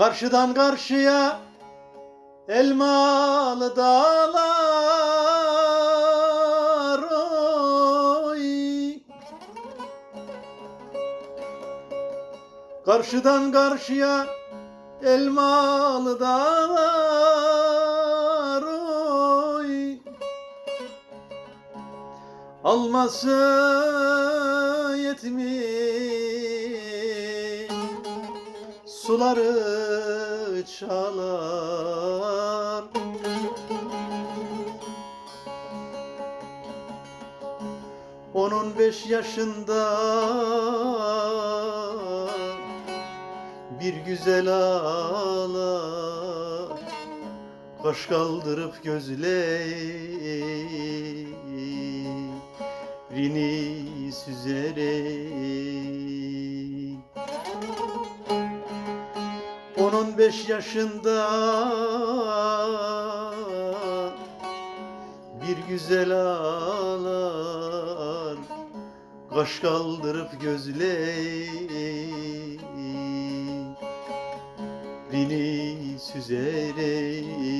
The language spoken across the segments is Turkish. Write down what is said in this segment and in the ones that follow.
Karşıdan karşıya elmalı dağlar oy. Karşıdan karşıya elmalı dağlar oy. Alması yetmiş suları çalar Onun beş yaşında bir güzel ağlar Kaş kaldırıp gözlerini süzerek beş yaşında. Bir güzel ağlar Kaş kaldırıp gözlerini süzerek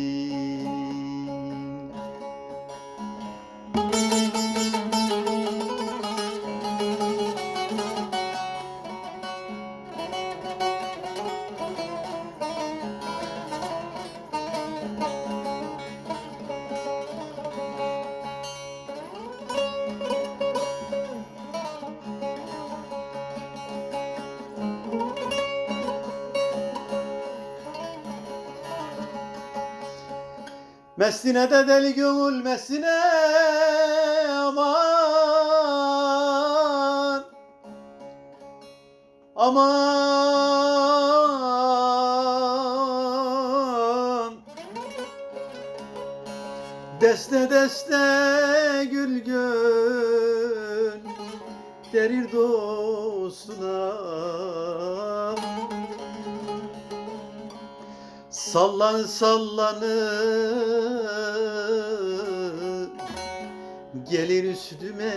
Mesline de deli gönül mesine aman. Aman. Deste deste gül gül Derir dostuna Sallan sallanır Gelir üstüme.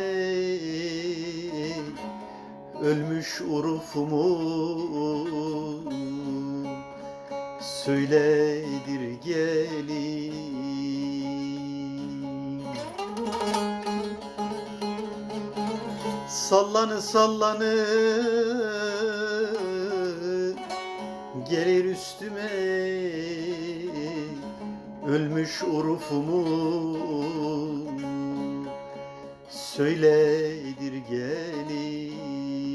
Ölmüş urufumu. Söyledir gelin. Sallanı sallanı üstüme. Ölmüş urufumu Söyledir gelin